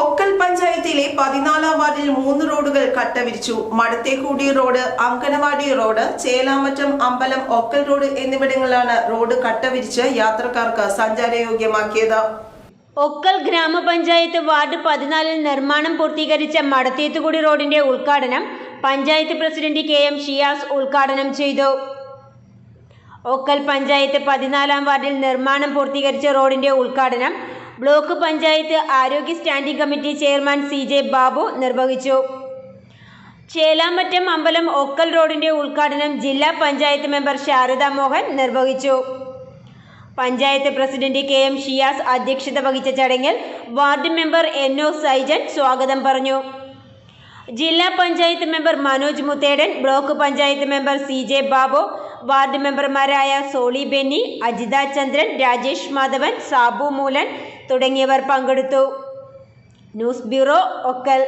ഒക്കൽ പഞ്ചായത്തിലെ പതിനാലാം വാർഡിൽ മൂന്ന് റോഡുകൾ കട്ടവിരിച്ചു മടത്തേക്കൂടി റോഡ് അങ്കനവാടി റോഡ് ചേലാമറ്റം അമ്പലം ഒക്കൽ റോഡ് എന്നിവിടങ്ങളിലാണ് റോഡ് കട്ടവിരിച്ച് യാത്രക്കാർക്ക് സഞ്ചാരയോഗ്യമാക്കിയത്. ഒക്കൽ ഗ്രാമപഞ്ചായത്ത് വാർഡ് പതിനാലിൽ നിർമ്മാണം പൂർത്തീകരിച്ച മടത്തേത്തുകുടി റോഡിന്റെ ഉദ്ഘാടനം panchayat president K M Shiyas ഉദ്ഘാടനം ചെയ്തു. ഒക്കൽ പഞ്ചായത്ത് പതിനാലാം വാർഡിൽ നിർമ്മാണം പൂർത്തീകരിച്ച റോഡിന്റെ ഉദ്ഘാടനം ബ്ലോക്ക് പഞ്ചായത്ത് ആരോഗ്യ standing committee chairman C J Babu നിർവഹിച്ചു. ചേലാമറ്റം അമ്പലം ഒക്കൽ റോഡിന്റെ ഉദ്ഘാടനം ജില്ലാ പഞ്ചായത്ത് മെമ്പർ ശാരദ മോഹൻ നിർവഹിച്ചു. Panchayat president K M Shiyas അധ്യക്ഷത വഹിച്ച ചടങ്ങിൽ ward member N O Saijan സ്വാഗതം പറഞ്ഞു. ജില്ലാ panchayat member Manoj Muthedan block panchayat member C J Babu ward മെമ്പർമാരായ സോളി ബെന്നി അജിത ചന്ദ്രൻ രാജേഷ് മാധവൻ സാബു മൂലൻ തുടങ്ങിയവർ പങ്കെടുത്തു. News bureau Okkal.